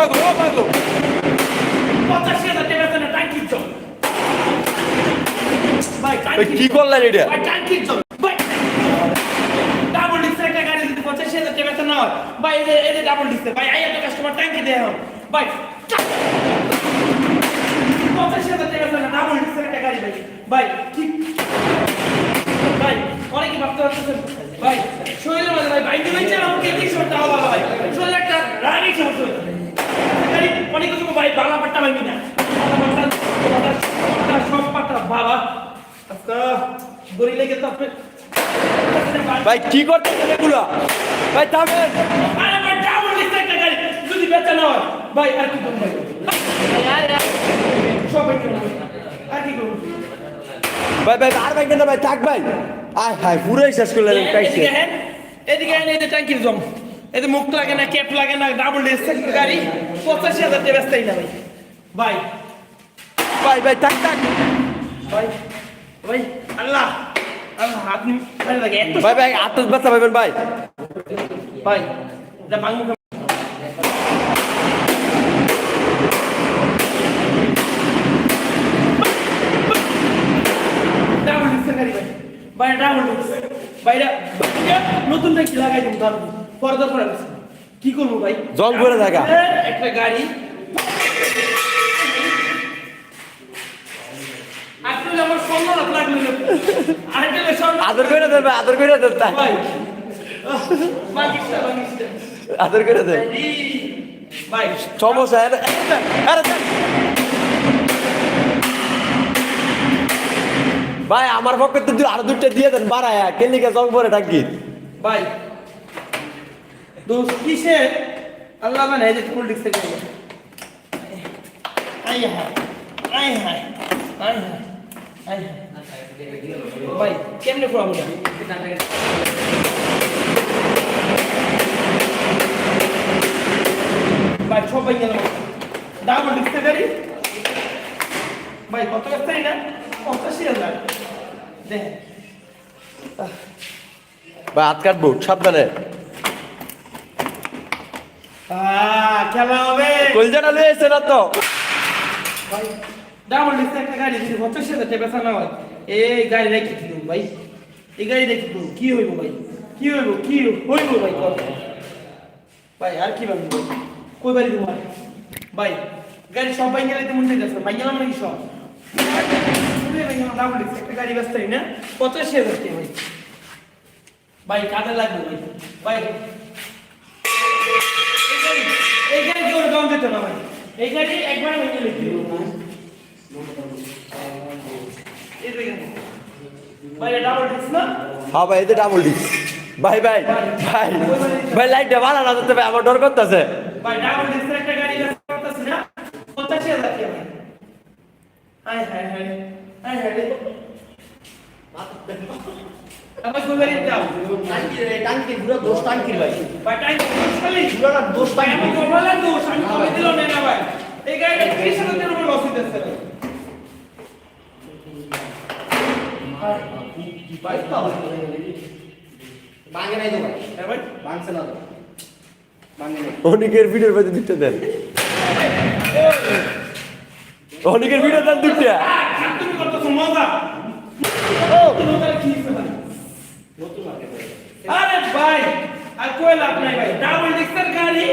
মাগো ও মাগো পঁচাশি হাজার টাকা বেতনে ট্যাঙ্কির জল। ভাই কি করলেন এটা? ভাই ট্যাঙ্কির জল। ডাবল ডিস্কের একটা গাড়ি যদি পঁচাশি হাজার টাকা না হয় ভাই এই যে ডাবল ডিস্কের ভাই এই একটা কাস্টমার ট্যাঙ্কি দেওয়া হয় ভাই পঁচাশি হাজার টাকা বেতনে ডাবল ডিস্কের একটা গাড়ি ভাই। ভাই কি? ভাই অনেকে ভাবতে পারতেছেন ভাই শরীরের মধ্যে ভাই বাইকে বাইকে আমাকে কি সরতে হবে ভাই। শরীরে একটা হয়েছে। গাড়ি অনেক কিছু ভাই বালা পাট্টা ভাঙবি না সব পাট্টা বাবা। আচ্ছা গড়ি লেগে তো আপনি ভাই কি করতেছেন এগুলা? ভাই থামেন যদি বেচা না হয় ভাই আর কি করব সব আর কি করব? ভাই ভাই আর ভাই কেন ভাই থাক ভাই। আয় হায় পুরোই শেষ করলেন এদিকে এদিকে এই যে ট্যাঙ্কির জম। এতে মুখ লাগে না ক্যাপ লাগে না ডাবল ডিস্ক গাড়ি। পঁচাশি হাজার টাকা বেচতেই না ভাই। ভাই। ভাই ভাই থাক থাক। ভাই ভাই আল্লাহ। আল্লাহ লাগে ভাই ভাই ভাই ভাই বাংলা ডাবল নতুন ট্যাঙ্কি লাগাই দিন পর্দা করে। কি করব ভাই? জং করে থাকা। একটা গাড়ি। আদর করে ভাই আদর করে বাকিটা আদর করে ভাই। সমস্যা। ভাই আমার পক্ষে তো আরও দুটো দিয়ে দেন বাড়ায়। কেলিকে জং পরে থাকি। ভাই দোস্ত, কিসে? আল্লাহ মানে এই যে ফুল ডিক্স থেকে আই হায় আই হায় আই হায় আই হায় ভাই, কেমনে প্রবলেম ভাই সবাই গেল। ডাবল ডিক্স গাড়ি। ভাই, কত ব্যস্ত না পঁচাশি হাজার। দেখেন ভাই, হাত কাটবো, সাবধানে। খেলা হবে। কলজাটা লয়ে এসে না তো। একটা গাড়ি যদি পঞ্চাশ হাজার টাকা বেচা না হয়। এই গাড়ি রেখে দিল ভাই। এই গাড়ি রেখে দিল কি হইব ভাই? কি হইব? কি হইব ভাই? কত ভাই আর কি ভাবি ভাই কই বাড়ি দিব ভাই গাড়ি সব গেলে তেমন যাচ্ছে বাইক গেলাম নাকি সব? ডাবল ডিস্ক একটা গাড়ি ব্যস্ত না? পঁচাশি হাজার টাকা ভাই। ভাই কাজে লাগবে ভাই। ভাই এই গাড়ি এই গাড়ি কেউ দাম দিতে না ভাই এই গাড়ি একবার ভেঙে লিখে দিল। এই ভাই ডাবল ডিস্ক না? হ্যাঁ ভাই এতে ডাবল ডিস ভাই ভাই ভাই ভাই লাইটটা ভালো না ভাই আমার ডর করতেছে। ভাই ডাবল ডিস্কের একটা গাড়ি করতেছি না। পঞ্চাশি হাজার টাকা ভাই হায় হায় হায় হায়। হায় রে আমার কই বাড়ি যাও। টাঙ্কির পুরো দোষ টাঙ্কির ভাই। ভাই টাইম খালি। পুরোটা দোষ ভাই আমি টাঙ্কির কমালাম দোষ আমি কমে দিলাম না ভাই। এই গাড়িটা ত্রিশ হাজার টাকার উপর লস দিতেছে ভাই ভাঙে নাই তো ভাই। হ্যাঁ ভাঙছে না তো। অনেকের ভিডিওর মধ্যে দিতে দেন। অনেকের ভিডিও দেন দুটা আর তুমি মজা তুমি কি আরে ভাই আর কই লাভ নাই ভাই? ডাবল ডিস্কের গাড়ি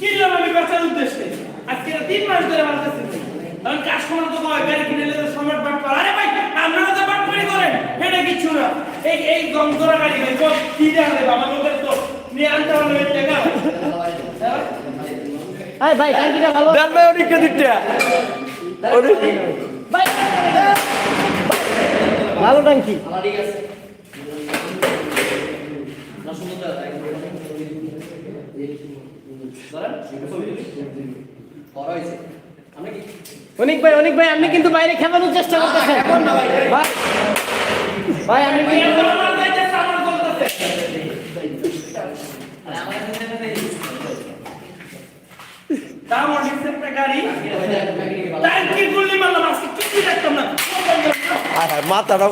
কিনলাম আমি বেচার উদ্দেশ্যে? আজকে তিন মাস ধরে বাঁচতেছি কারণ কাস্টমার তো কয় গাড়ি কিনে নিলে সম্রাট বাট করে। আরে ভাই আপনারা তো বাট করে করেন। এটা কিচ্ছু না। এই এই গঙ্গরা গাড়ি ভাই তো কি দেখা দেবে আমার লোকের তো নিয়ে আনতে পারলে টাকা? আরে ভাই টাঙ্কিটা ভালো দেন ভাই অনেককে অনেক ভাই ভালো টাঙ্কি অনেক ভাই অনেক ভাই আপনি কিন্তু বাইরে খেলানোর চেষ্টা করতেছেন। ভাই। ভাই আপনি আমার আমার মাথাটা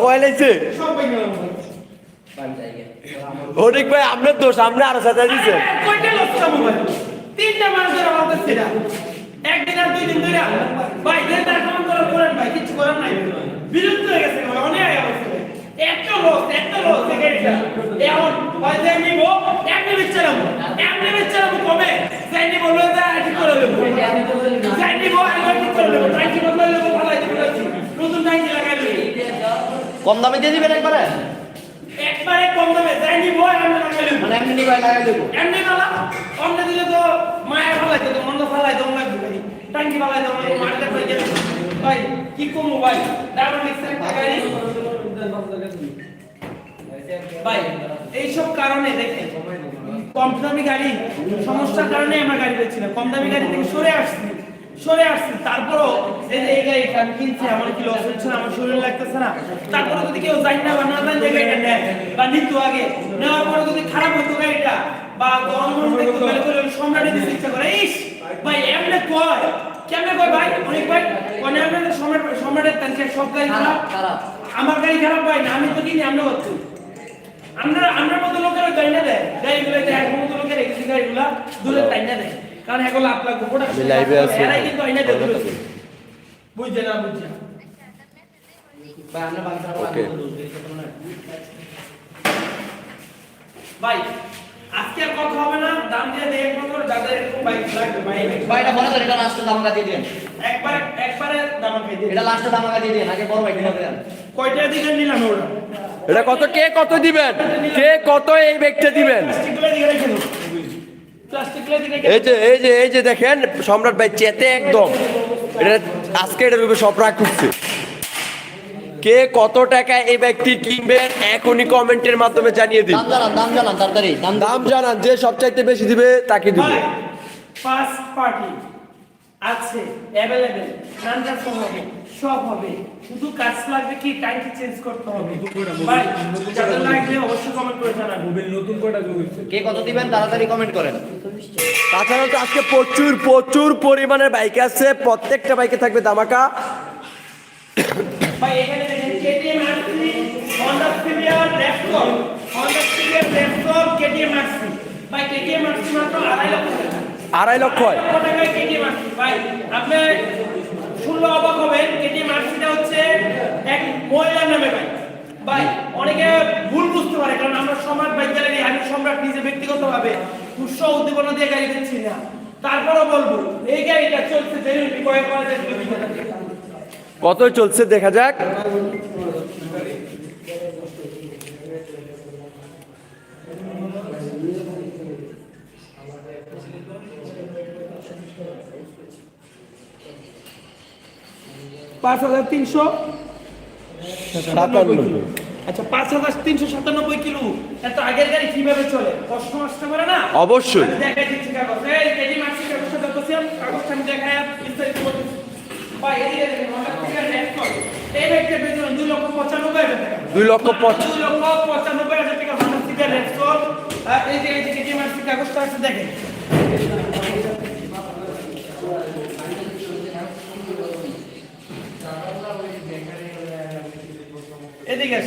গেলাম ভাই। অনেক ভাই আপনার দোষ আপনি আরও সাথে দিচ্ছেন তিনটা মাস ধরে বলতেছি না। একদিন আর দুই দিন ধরে ভাই যে তার কাম করার করেন ভাই কিছু করার নাই। বিরক্ত হয়ে গেছে ভাই অনেক গেছে। একটা লস একটা লস এটা। এখন ভাই যে নিব এমনি বিচ্ছারাম এমনি বিচ্ছারাম কমে যাই নিব লয়ে যা ঠিক করে দেবো। যাই নিব একবার ঠিক করে দেবো। টাইম ঠিক করে দেবো ভালো ঠিক করে নতুন টাইম লাগাই কম দামে দিয়ে দিবেন একবারে? একবারে কম দামে যাই নিব এমনি লাগাই দেবো। মানে এমনি নিবাই লাগাই দেবো। এমনি নালা অন্য দিলে তো মায়ের ফালাই তো মন্দ ফালাই তো লাগবে ভাই টাঙ্কি ফালাই তো মারতে পাই গেল ভাই, কি কমো ভাই? ডাবল ডিক্সের একটা গাড়ি ভাই, এইসব কারণে দেখেন, কম দামি গাড়ি, সমস্যার কারণে আমরা গাড়ি পেয়েছি কম দামি গাড়ি থেকে সরে আসছি। সরে আসছি, তারপরও এই যে এই গাড়িটা আমি কিনছি, আমার কি লস হচ্ছে না, আমার শরীর লাগতেছে না? তারপরে যদি কেউ জানি না বা না জানি গাড়িটা নেয়, বা নিত আগে, নেওয়ার পরে যদি খারাপ হতো গাড়িটা বা গরম গরম দেখতে পেলে করে সম্রাটে দিতে ইচ্ছা করে ইস ভাই এমনি কয়? কেমনে কয় ভাই? অনেক ভাই সম্রাট সম্রাটের তানকে সব গাড়ি খারাপ। আমার গাড়ি খারাপ ভাই না আমি তো কিনি আমরা হচ্ছি। আমরা আমরা মতো লোকের ওই গাড়ি না দেয়। গাড়িগুলো দেয় এখন মতো লোকের এক্সি গাড়িগুলো দূরে তাই না দেয়। কারণ এগুলো আপনার গোপটা live এ এরাই কিন্তু আইনা দেয় দূরে। বুঝছে না বুঝছে না? ভাই আমরা বাকি Okay. ভাই আজকে আর কথা হবে না দাম দিয়ে করে যাদের এরকম বাইক লাগবে ভাই ভাই এটা বলে তো এটা লাস্টে দামাকা দিয়ে দিন একবারে একবারে দিয়ে এটা লাস্টে দামাকা দিয়ে দিন আগে বড় ভাই কিনে দেন কয়টা দিকে নিলাম ওরা? এটা কত কে কত দিবেন? কে কত এই ব্যাগটা দিবেন? এই যে এই যে এই যে দেখেন সম্রাট ভাই চেতে একদম। এটা আজকে এটার উপরে সব রাগ করছে কে কত টাকা এই ব্যক্তি কিনবেন এখনই কমেন্টের মাধ্যমে জানিয়ে দিন। দাম জানান দাম জানান তাড়াতাড়ি দাম জানান। যে সবচাইতে বেশি দিবে তাকে দিবে। ফার্স্ট পার্টি আছে অ্যাভেলেবেল নানটা সব হবে সব হবে। শুধু কাজ লাগবে কি টাইমটি চেঞ্জ করতে হবে। ভাই যাদের লাগলে অবশ্যই কমেন্ট করে জানাবেন। মোবাইল নতুন কয়টা যোগ কে কত দিবেন তাড়াতাড়ি কমেন্ট করেন। তাছাড়া তো আজকে প্রচুর প্রচুর পরিমাণের বাইক আছে। প্রত্যেকটা বাইকে থাকবে দামাকা ভাই এখানে দেখেন KTM RC Honda CBR Repsol Honda CBR Repsol KTM RC ভাই কেটিএম আরসি মাত্র আড়াই লক্ষ টাকা। আড়াই লক্ষ হয়। টাকায় কেটিএম আরসি ভাই আপনি শুনলে অবাক হবেন কেটিএম আরসিটা হচ্ছে এক মহিলার নামে ভাই। ভাই অনেকে ভুল বুঝতে পারে কারণ আমরা সম্রাট বাইক গ্যালারি আমি সম্রাট নিজে ব্যক্তিগতভাবে উৎসাহ উদ্দীপনা দিয়ে গাড়ি দিচ্ছি না। তারপরও বলব এই গাড়িটা চলছে জেনুইন কয়েক যায় কত চলছে দেখা যাক। পাঁচ হাজার তিনশো। সাতানব্বই আচ্ছা পাঁচ হাজার তিনশো সাতানব্বই কিলো। এত আগের গাড়ি কীভাবে চলে? কষ্ট আসতে পারে না? অবশ্যই। দেখাই দিচ্ছি কাগজ এই কেজি মাসি কাগজটা দেখতেছি কাগজটা আমি দেখাই বিস্তারিত বলতেছি। ভাই এদিকে দেখেন দুই লক্ষ পঁচানব্বই হাজার টাকা। কল আর এই যে এই যে কেজি কাগজটা আছে দেখেন। এদিকে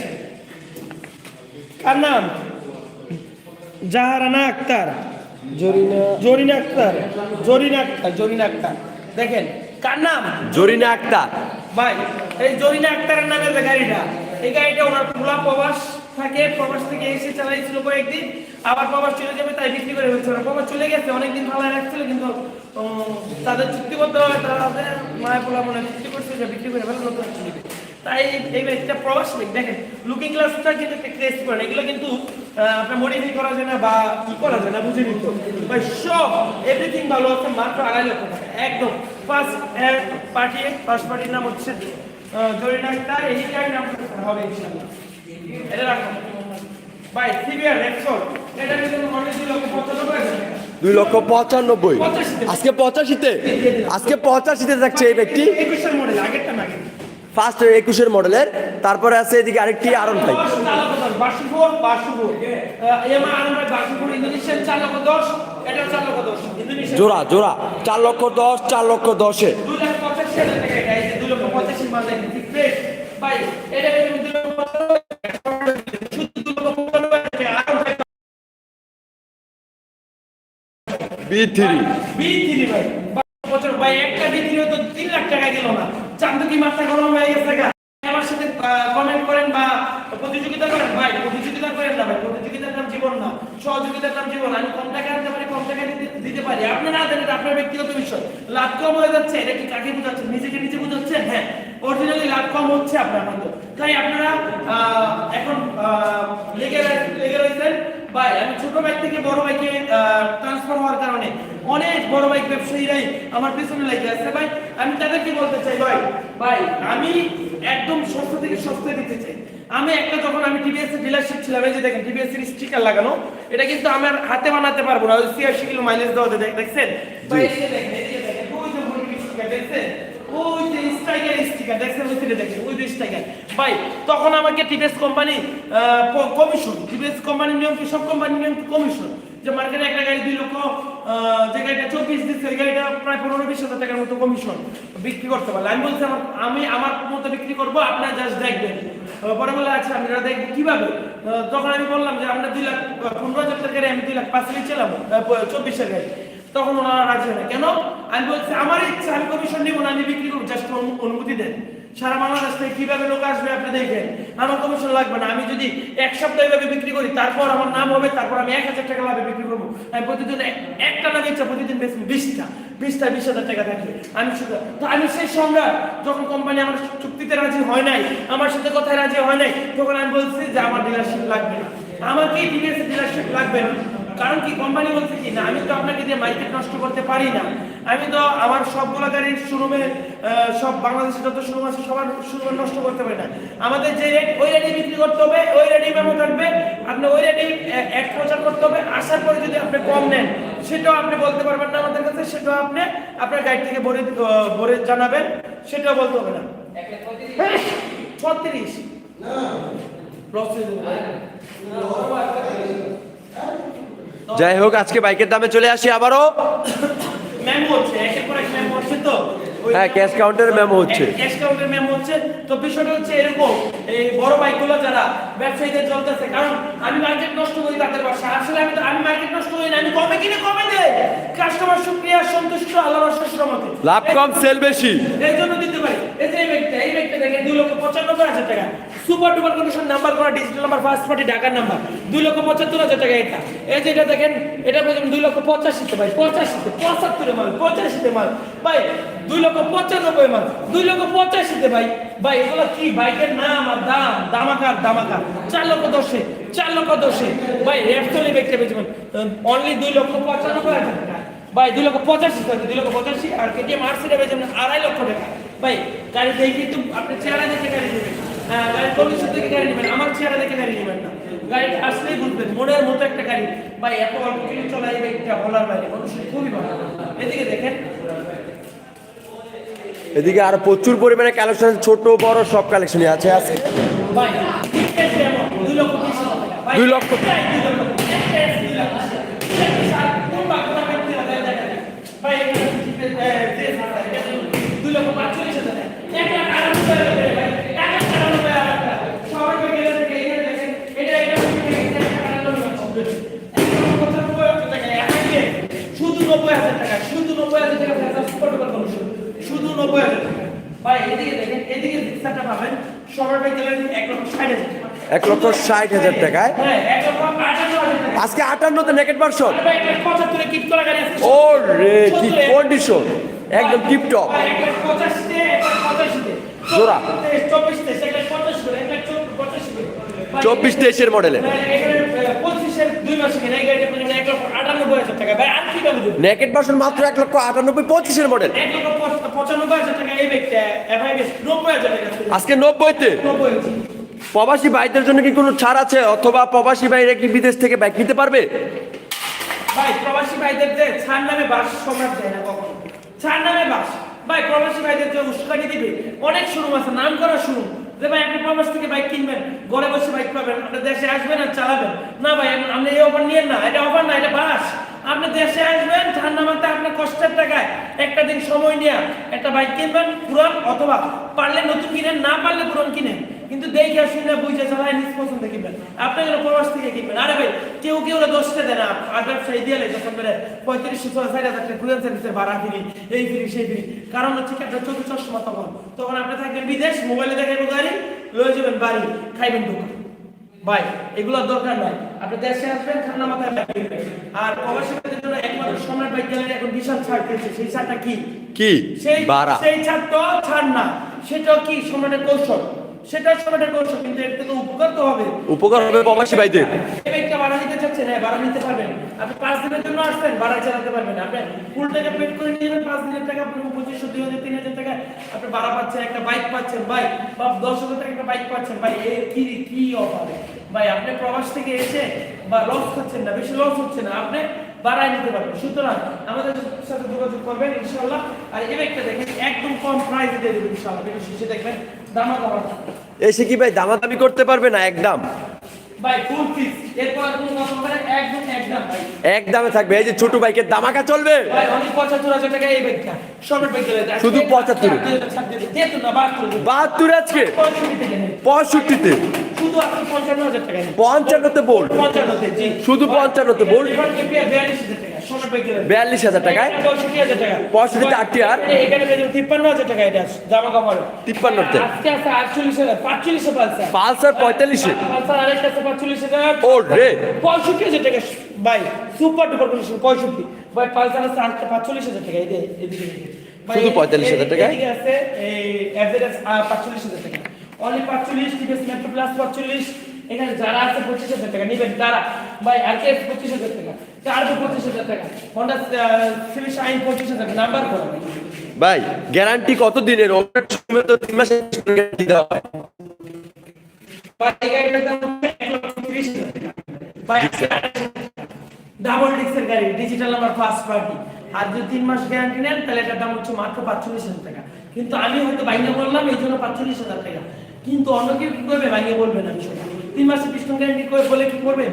কার নাম? জাহারানা আক্তার। জরিনা জরিনা আক্তার। জরিনা আক্তার জরিনা আক্তার। দেখেন কার নাম? জরিনা আক্তার। ভাই এই জরিনা আক্তারের নামে যে গাড়িটা, এই গাড়িটা ওনার পুরা প্রবাস থাকে, প্রবাস থেকে এসে চালাইছিল কয়েকদিন, আবার প্রবাস চলে যাবে, তাই বিক্রি করে ওরা প্রবাস চলে গেছে, অনেকদিন ভালো রাখছিল, কিন্তু তাদের চুক্তিবদ্ধ হয় তাদের মায়া পোলা মনে চুক্তি করছে যে বিক্রি করে ফেলে, নতুন একটা তাই এই একটা প্রবাস দেখেন লুকিং গ্লাসটা কিন্তু ক্রেস করে না। এগুলো কিন্তু আপনার মডিফাই করা যায় না বা কি করা যায় না বুঝে নিত ভাই, সব এভরিথিং ভালো আছে, মাত্র আড়াই লক্ষ টাকা, একদম ফার্স্ট পার্টি ফার্স্ট পার্টির নাম হচ্ছে জরিনা আক্তার এই হবে ইনশাআল্লাহ। এটা রাখুন ভাই সিবিআর এটা কিন্তু দুই লক্ষ পঁচানব্বই হাজার দুই লক্ষ পঁচানব্বই। আজকে পঁচাশিতে? আজকে পঁচাশিতে থাকছে এই ব্যক্তি? ফার্স্ট একুশের মডেলের তারপরে আছে এদিকে আরেকটি আরন ভাই। জোড়া জোড়া। চার লক্ষ দশ চার লক্ষ দশে। পঁচাশি ঠিক ফ্রেশ। ভাই এটাকে হাজার টাকা আরাম ভাই। বছর ভাই একটা বি তো তিন লাখ টাকা গেল না। চান্দু কি মাথা গরম হয়ে গেছে? আমার সাথে কমেন্ট করেন বা প্রতিযোগিতা করেন, ভাই, প্রতিযোগিতা করেন না, ভাই, প্রতিযোগিতার নাম জীবন না, সহযোগিতার নাম জীবন আমি কম টাকা আনতে পারি, কম টাকা দিতে- পারি। আপনারা দেন, এটা আপনার ব্যক্তিগত বিষয়। লাভ কম হয়ে যাচ্ছে, এটা কি কাকে বোঝাচ্ছে নিজেকে নিজে বোঝাচ্ছেন? হ্যাঁ অরিজিনালি লাভ কম হচ্ছে আপনার মতো তাই আপনারা এখন লেগে লেগে রয়েছেন ভাই, আমি ছোট বাইক থেকে বড় বাইকে ট্রান্সফার হওয়ার কারণে অনেক বড় বাইক ব্যবসায়ীরাই আমার পিছনে লেগে আছে। ভাই, আমি তাদেরকে বলতে চাই, ভাই ভাই, আমি একদম সস্তা থেকে সস্তা দিতে চাই। আমি একটা যখন আমি টিভিএস এর ডিলারশিপ ছিলাম এই যে দেখেন টিভিএস এর স্টিকার লাগানো এটা কিন্তু আমার হাতে বানাতে পারব না। ওই ছিয়াশি কিলো মাইলেজ দেওয়াতে দেখ- দেখছেন? ভাই এই যে দেখেন ওই যে ভলিউম স্টিকার দেখছেন? ওই যে স্ট্রাইকার স্টিকার দেখছেন? ওই দেখেন ওই যে স্ট্রাইকার ভাই তখন আমাকে টিভিএস কোম্পানি কমিশন টিভিএস কোম্পানির নিয়ম কি? সব কোম্পানির নিয়ম কমিশন যে মার্কেটে একটা গাড়ি দুই লক্ষ যে গাড়িটা চব্বিশ দিচ্ছে ওই গাড়িটা প্রায় পনেরো বিশ হাজার টাকার মতো কমিশন বিক্রি করতে পারলে। আমি বলছি, আমার আমি আমার মতো বিক্রি করব, আপনারা জাস্ট দেখবেন। পরে বলে আচ্ছা আমরা দেখব কীভাবে? তখন আমি বললাম যে, আমরা দুই লাখ, পনেরো হাজার টাকার আমি দুই লাখ পাঁচ লিখছিলাম চব্বিশের গাড়ি। তখন ওনারা রাজি না। কেন? আমি বলছি, আমার ইচ্ছা, আমি কমিশন নিব না, আমি বিক্রি করব জাস্ট অনুমতি দেন। সারা বাংলাদেশ থেকে কীভাবে লোক আসবে আপনি দেখেন আমার কমিশন লাগবে না। আমি যদি এক সপ্তাহ এভাবে বিক্রি করি, তারপর আমার নাম হবে, তারপর আমি এক হাজার টাকা লাভে বিক্রি করব। আমি প্রতিদিন একটা না বেচা প্রতিদিন বেশি বিশটা। বিশটা, বিশ হাজার টাকা থাকবে আমি শুধু তো আমি সেই সম্রাট, যখন কোম্পানি আমার চুক্তিতে রাজি হয় নাই, আমার সাথে কথায় রাজি হয় নাই, তখন আমি বলছি যে আমার ডিলারশিপ লাগবে না। আমাকে টিভিএস ডিলারশিপ লাগবে না। কারণ কি কোম্পানি বলছে কি না আমি তো আপনাকে দিয়ে মার্কেট নষ্ট করতে পারি না। আমি তো আমার সবগুলো গাড়ির শোরুমে সব বাংলাদেশে যত শোরুম আছে সবার শোরুমে নষ্ট করতে পারি না। আমাদের যে রেট ওই রেটে বিক্রি করতে হবে ওই রেটে মেমো থাকবে। আপনি ওই রেটে এক প্রচার করতে হবে। আসার পরে যদি আপনি কম নেন সেটাও আপনি বলতে পারবেন না আমাদের কাছে সেটাও আপনি আপনার গাড়ি থেকে ভরে ভরে জানাবেন সেটাও বলতে হবে না। ছত্রিশ। লস হয়ে যাবে। যাই হোক আজকে বাইকের দামে চলে আসি আবারও। একের পর এক মেমো হচ্ছে হ্যাঁ। ক্যাশ কাউন্টার মেমো হচ্ছে। তো বিষয়টা হচ্ছে এরকম এই বড় বাইকগুলো যারা ব্যবসায়ীদের চলতেছে কারণ আমি মার্কেট নষ্ট করি তাদের বাসা আসলে আমি আমি মার্কেট নষ্ট করি না আমি কমে কিনে কমে দেয় কাস্টমার সুপ্রিয়া সন্তুষ্ট আল্লাহ রসের মতে লাভ কম সেল বেশি। এই জন্য দিতে পারি। এই যে এই ব্যাগটা এই ব্যাগটা দেখেন দুই লক্ষ পঁচানব্বই হাজার টাকা। সুপার ডুপার কন্ডিশন নাম্বার করা ডিজিটাল নাম্বার ফার্স্ট পার্টি ঢাকার নাম্বার দুই লক্ষ পঁচাত্তর হাজার টাকা এটা। এই যে এটা দেখেন, এটা পেয়েছেন দুই লক্ষ পঁচাশিতে ভাই, পঁচাশিতে, পঁচাত্তরে মাল, পঁচাশিতে মাল। ভাই, দুই লক্ষ পঁচানব্বই মাল, দুই লক্ষ পঁচাশিতে ভাই। ভাই, এগুলো কি বাইকের নাম আর দাম? দামাকার দামাকার। চার লক্ষ দশে, চার লক্ষ দশে। ভাই রেফটলি ব্যাগটা পেয়েছেন অনলি দুই লক্ষ পঁচানব্বই হাজার টাকা। ভাই, দুই লক্ষ পঁচাশি থাকে দুই লক্ষ পঁচাশি আর কেটিএম আরসিটা পেয়েছেন আড়াই লক্ষ টাকা। ভাই গাড়ি দেখে কিন্তু আপনি চেহারা দেখে গাড়ি নেবেন। হ্যাঁ গাড়ি নেবেন আমার চেহারা দেখে গাড়ি নেবেন না। গাড়ি আসলেই বুঝবেন মনের মতো একটা গাড়ি। ভাই এত অল্প কিলো চলা এই বাইকটা বলার বাইরে মানুষের খুবই ভালো। এদিকে দেখেন। এদিকে আর প্রচুর পরিমাণে কালেকশন ছোট বড় সব কালেকশনই আছে। আছে দুই লক্ষ দুই লক্ষ। একটাই দুই লক্ষ একটাই দুই লক্ষ সাত কোন বাঘ কোন বাঘ দুই হাজার টাকা দিয়ে। ভাই এখানে টিকেট, এ, দেড় হাজার টাকা, এটা দুই লক্ষ পাঁচচল্লিশ হাজার টাকা। এক লাখ আটানব্বই হাজার টাকা ভাই, এক লাখ আটানব্বই হাজার টাকা। সবাই কই গেলে দেখে, এখানে দেখেন, এটা এটা এটা এক লাখ আটানব্বই হাজার টাকা। এক লক্ষ পঁচানব্বই হাজার টাকা, একাকে শুধু নব্বই হাজার টাকা শুধু নব্বই হাজার টাকা ফেরত সুপার ডুপার কমিশন শুধু নব্বই হাজার টাকা ভাই এদিকে দেখেন এদিকে জিক্সারটা পাবেন সবার ভাই এক লক্ষ ষাট হাজার টাকা এক লক্ষ ষাট হাজার টাকায়? আজকে আটান্নতে নেকেট ভার্সন ও রে কি। কন্ডিশন একদম টিপ টপ ভাই, এক লাখ পঁচাশিতে এক লাখ পঁচাশিতে জোড়া। চব্বিশ তেইশের মডেলের নেকেট ভার্সন মাত্র এক লক্ষ আটানব্বই পঁচিশের মডেল আজকে নব্বইতে? প্রবাসী ভাইদের জন্য কি কোনো ছাড় আছে? অথবা প্রবাসী ভাইরা কি বিদেশ থেকে বাইক নিতে পারবে? ভাই প্রবাসী ভাইদের যে ছাড় নামে বাস সম্রাট যায় না কখনো। ছাড় নামে বাস। ভাই প্রবাসী ভাইদের যে উস্কানি দিবে অনেক শোরুম আছে নাম করা শোরুম যে ভাই, আপনি প্রবাস থেকে বাইক কিনবেন, ঘরে বসে বাইক পাবেন, আপনি দেশে আসবেন আর চালাবেন। না ভাই, আপনি এই অফার নিয়েন না, এটা অফার না, এটা বাস। আপনি দেশে আসবেন, ঠান্ডা মাথায় আপনার কষ্টের টাকায়। একটা দিন সময় নিয়ে একটা বাইক কিনবেন, পুরান অথবা পারলে নতুন কিনেন, না পারলে পুরান কিনেন। কিন্তু দেখে শুনে বুঝে চালায় নিজ পছন্দ কিনবেন। আপনি গেলে প্রবাস থেকে কিনবেন। আরে ভাই কেউ কেউ দশটা দেয় না। আর ব্যবসায়ী দিয়ে যখন বেড়ে পঁয়ত্রিশশো ছয় ষাট হাজার টাকা সার্ভিসের ভাড়া ফিরি এই ফিরি সেই ফিরি। কারণ হচ্ছে কি আপনার চোখে চশমা তখন। তখন আপনি থাকবেন বিদেশ মোবাইলে দেখাইবো গাড়ি লয়ে যাবেন বাড়ি খাইবেন দোকান। ভাই এগুলোর দরকার নাই। আপনি দেশে আসবেন ঠান্ডা মাথায় আর প্রবাসীদের জন্য একমাত্র সম্রাট গ্যালারি এখন বিশাল ছাড় পেয়েছে। সেই ছাড়টা কি? কি? সেই সেই ছাড়টা ছাড় না। সেটাও কি সম্রাটের কৌশল? সেটা সম্রাটের কৌশল কিন্তু এর থেকে উপকার তো হবে। উপকার হবে প্রবাসী ভাইদের। এই বাইকটা ভাড়া নিতে চাচ্ছেন হ্যাঁ ভাড়া নিতে পারবেন। আপনি পাঁচ দিনের জন্য আসবেন ভাড়া চালাতে পারবেন। আপনি ফুল টাকা পেড করে নিয়ে যাবেন পাঁচ দিনের টাকা আপনি পঁচিশশো দুই হাজার তিন হাজার টাকা আপনি ভাড়া পাচ্ছেন একটা বাইক পাচ্ছেন ভাই বা দশ হাজার টাকা একটা বাইক পাচ্ছেন ভাই এ কি কি অফার ভাই আপনি প্রবাস থেকে এসে বা লস খাচ্ছেন না বেশি লস হচ্ছে না আপনি বাড়ায় নিতে পারবেন। সুতরাং আমাদের সাথে যোগাযোগ করবেন ইনশাল্লাহ আর এই বাইকটা দেখেন একদম কম প্রাইসে দিয়ে দেবেন ইনশাল্লাহ শেষে দেখবেন এসে কি ভাই দামা দামি করতে পারবে না? একদম একদম এক দামে থাকবে। এই যে ছোট বাইকের দামাকা চলবে? শুধু পঁচাত্তর হাজার টাকা এই ব্যাগটা সবের ব্যাগ গেলে শুধু 75 যেত না বাহাত্তর। আজকে? পঁয়ষট্টিতে? শুধু আপনি পঞ্চান্ন হাজার টাকা নেন। পঞ্চান্নতে বল পঞ্চান্নতে জি। শুধু পঞ্চান্নতে বল এবার বিয়াল্লিশ হাজার টাকা হাজার টাকায়। পঁয়ষট্টি হাজার টাকা। পঁয়ষট্টিতে আটটি আর? তিপ্পান্ন হাজার টাকা এটা জামা কাপড় তিপ্পান্নতে। আজকে আছে আটচল্লিশ হাজার পাঁচচল্লিশে পালসার। পালসার পঁয়তাল্লিশে। পালসার আরেকটা আছে পাঁচচল্লিশ হাজার। ও রে। পঁয়ষট্টি হাজার টাকা ভাই সুপার ডুপার কন্ডিশন পঁয়ষট্টি। ভাই পালসার আছে আটটা পাঁচচল্লিশ হাজার টাকা এদিকে শুধু 45,000 টাকায়? এদিকে আছে এই এফজেডএস পাঁচচল্লিশ হাজার টাকা। অনলি পাঁচচল্লিশ টিভিএস মেট্রো প্লাস পাঁচচল্লিশ এখানে যারা আছে পঁচিশ হাজার টাকা নিবেন তারা। পঁচিশ হাজার টাকা পঁচিশ হাজার টাকা হন্ডা সিভি শাইন পঁচিশ হাজার নাম্বার করো। ভাই গ্যারান্টি কত দিনের তো তিন মাসের গ্যারান্টি দেওয়া হয়। ডাবল ডিক্সের গাড়ি ডিজিটাল নাম্বার ফার্স্ট পার্টি আর যদি তিন মাস গ্যারান্টি নেন তাহলে এটার দাম হচ্ছে মাত্র পাঁচচল্লিশ হাজার টাকা। কিন্তু আমি হয়তো বাইরে বললাম এই জন্য পাঁচচল্লিশ হাজার টাকা। কিন্তু অন্য কেউ কি করবে? বাইরে বলবে না বিষয় তিন মাসের পিস্টন গ্যারান্টি করে বলে কি করবে?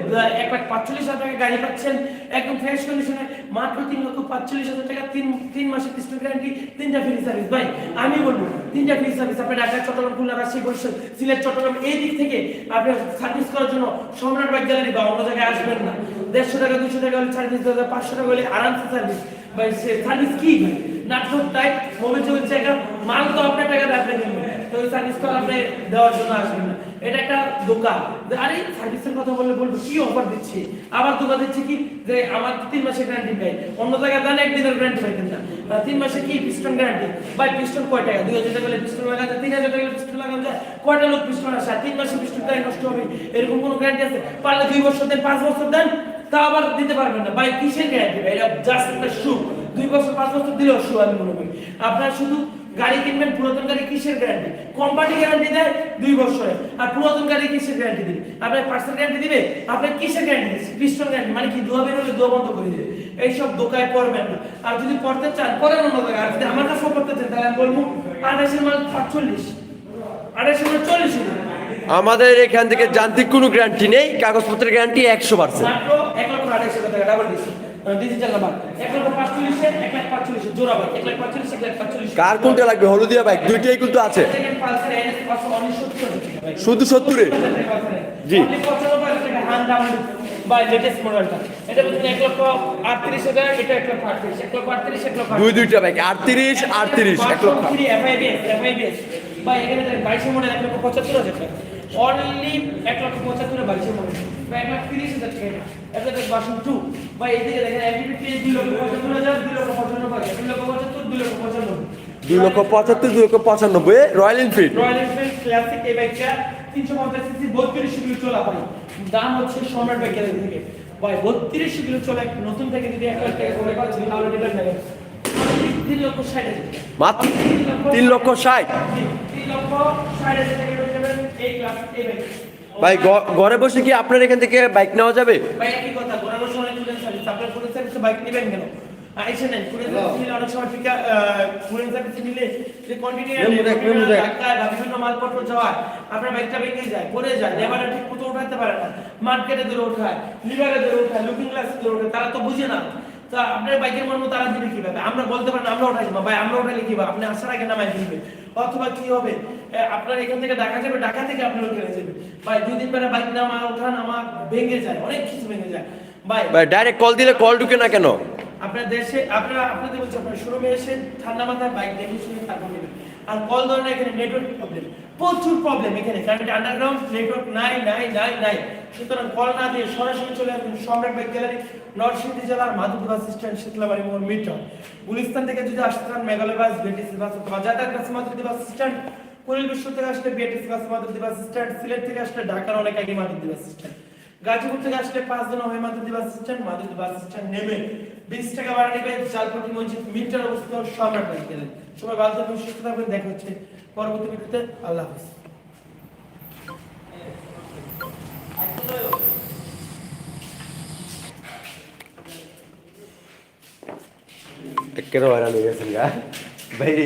এক লাখ পাঁচচল্লিশ হাজার টাকা গাড়ি পাচ্ছেন, একদম ফ্রেশ কন্ডিশনে মাত্র তিন লক্ষ পাঁচচল্লিশ হাজার টাকা, তিন তিন মাসের পিস্টন গ্যারান্টি তিনটা ফ্রি সার্ভিস ভাই, আমি বলব, তিনটা ফ্রি সার্ভিস আপনি ঢাকা, চট্টগ্রাম, খুলনা, রাজশাহী, বরিশাল, সিলেট, চট্টগ্রাম, এই দিক থেকে আপনি সার্ভিস করার জন্য সম্রাট বাইক গ্যালারি বা অন্য জায়গায় আসবেন না। দেড়শো টাকা দুশো টাকা হলে সার্ভিস দেওয়া পাঁচশো টাকা হলে আরামসে সার্ভিস ভাই, সে সার্ভিস কি? ভাই নাটক টাইপ মোবাইল চলছে জায়গা মাল তো আপনার টাকা দিয়ে আপনি কিনবেন তো ওই সার্ভিস তো আপনি দেওয়ার জন্য আসবেন না। এটা একটা দোকান। আরে সার্ভিসের কথা বলে বলব, কি অফার দিচ্ছে? আবার দোকান দিচ্ছে কি? যে আমার তিন মাসের গ্যারান্টি পাই। অন্য জায়গায় দেন একদিনের গ্যারান্টি পাইতেন না তিন মাসে কি পিস্টন গ্যারান্টি ভাই পিস্টন কয় টাকা? দুই হাজার টাকা পিস্টন লাগানো যায়, তিন হাজার টাকা পিস্টন লাগানো যায়। কয়টা লোক পিস্টন আসে? তিন মাসে পিস্টন গাড়ি নষ্ট হবে। এরকম কোনো গ্যারান্টি আছে? পারলে দুই বছর দেন, পাঁচ বছর দেন, তা আবার দিতে পারবেন না। ভাই, কিসের গ্যারান্টি ভাই, এটা জাস্ট একটা শু দুই বছর, পাঁচ বছর দিলেও শু আমি মনে করি। আপনার শুধু গাড়ি কিনবেন পুরাতন গাড়ি কিসের গ্যারান্টি কোম্পানি গ্যারান্টি দেয় দুই বছরে। আর পুরাতন গাড়ি কিসের গ্যারান্টি দিবে? আপনার পার্সেন্ট গ্যারান্টি দিবে? আপনার কিসের গ্যারান্টি দিচ্ছে পিস্টন গ্যারান্টি মানে কি দোয়া বেরোলে দোয়া বন্ধ করে দিবে। এইসব দোকায় পড়বেন না। আর যদি করতে চান পড়েন অন্য জায়গায়। আর যদি আমার কাছেও পড়তে চান তাহলে আমি বলব আঠাশের মাল সাতচল্লিশ। আঠাশের মাল চল্লিশ আমাদের এখান থেকে যান্ত্রিক কোনো গ্যারান্টি নেই কাগজপত্রের গ্যারান্টি একশো পার্সেন্ট এক লক্ষ আঠাশ হাজার টাকা ডাবল ডিসি ডিজিটাল নাম্বার এক লক্ষ পাঁচচল্লিশে এক লাখ পাঁচচল্লিশে জোড়া ভাই এক লাখ পাঁচচল্লিশ এক লাখ পাঁচচল্লিশ। কার কোনটা লাগবে? হলুদিয়া বাইক দুইটাই কিন্তু আছে। শুধু সত্তরে? জি। দুই দুইটা বাইক আটত্রিশ আটত্রিশ এক লক্ষ। বাইশে মডেল এক লক্ষ পঁচাত্তর হাজার টাকা। অনলি এক লক্ষ পঁচাত্তর বাইশে মডেল বা এক লাখ তিরিশ হাজার টাকা এটা। দেখ বাসন টু বা এইদিকে দেখেন এমপিপি দুই লক্ষ পঁচাত্তর হাজার দুই লক্ষ পঁচানব্বই দুই লক্ষ পঁচাত্তর দুই লক্ষ পঁচানব্বই দুই লক্ষ পঁচাত্তর দুই লক্ষ পঁচানব্বই Royal Enfield Royal Enfield Classic এই বাইকটা তিনশো পঞ্চাশ সিসি বত্রিশ কিলো চলা ভাই দাম হচ্ছে সম্রাট বাইক গ্যালারি থেকে ভাই বত্রিশ কিলো চলা নতুন থেকে যদি এক লাখ টাকা করে পাচ্ছি তাহলে নেবেন না তিন লক্ষ ষাট হাজার মাত্র তিন লক্ষ ষাট। তিন লক্ষ ষাট হাজার টাকা। ভাই ঘরে বসে কি আপনার এখান থেকে বাইক নেওয়া যাবে? ভাই একই কথা ঘোরা বসে অনেক ফুলেন সার্ভিস আপনার ফুলেন সার্ভিসে বাইক নেবেন কেন? আইসে নেন ফুলেন সার্ভিস নিলে অনেক সময় ঠিক ফুলেন সার্ভিস নিলে যে কন্টিনিউ মেমো দেখ, মেমো দেখ। ধাক্কায় বা বিভিন্ন মালপত্র যাওয়ায় আপনার বাইকটা ভেঙে যায় পড়ে যায় লেবারে ঠিক মতো উঠাতে পারে না। মার্কেটে ধরে ওঠায় লিভারে ধরে ওঠায় লুকিং গ্লাস ধরে ওঠায় তারা তো বুঝে না। তা আপনার বাইকের মর্ম তারা দিবে কীভাবে? আমরা বলতে পারেন আমরা উঠাই দেবো ভাই আমরা উঠাইলে কি হবে? আপনি আসার আগে নামাই দিবে। অথবা কি হবে? আপনার এখান থেকে ডাকা যাবে ডাকা থেকে আপনি ওখানে যাবে ভাই দুই দিন পরে বাইক নামা ওঠা নামা ভেঙে যায় অনেক কিছু ভেঙে যায়। ভাই ভাই ডাইরেক্ট কল দিলে কল ঢুকে না কেন? আপনার দেশে আপনারা আপনাদের বলছি আপনার শোরুমে এসে ঠান্ডা মাথায় বাইক দেখে শুনে তারপর আর কল ধরেন এখানে নেটওয়ার্ক প্রবলেম প্রচুর প্রবলেম এখানে। কারণ এটা আন্ডারগ্রাউন্ড নেটওয়ার্ক নাই নাই নাই নাই। সুতরাং কল না দিয়ে সরাসরি চলে আসবেন সম্রাট বাইক গ্যালারি, নরসিংদী জেলার বাস স্ট্যান্ড, শীতলাবাড়ি মোড় মিটন গুলিস্তান থেকে যদি আসতে চান, মেঘালয় বাস বিটিসি বাস, অথবা যাতায়াত কাছে মাধুরী বাস স্ট্যান্ড। কুড়িল বিশ্ব থেকে আসলে BTC bus Madhuri bus stand. Sylhet থেকে আসলে ঢাকার অনেক আগে মাধুরী বাস স্ট্যান্ড। গাজীপুর থেকে আসলে পাঁচ জন হয়ে মাধুরী বাস স্ট্যান্ড। মাধুরী বাস স্ট্যান্ড নেমে বিশ টাকা ভাড়া নেবে চালপটি মসজিদ মিটার অবস্থিত সম্রাট বাইক গ্যালারি। সবাই ভালো থাকবেন, সুস্থ থাকবেন, দেখা হচ্ছে পরবর্তী ভিডিওতে। আল্লাহ হাফিজ। একেবারে হয়রান হয়ে গেছেন গা। বাইরে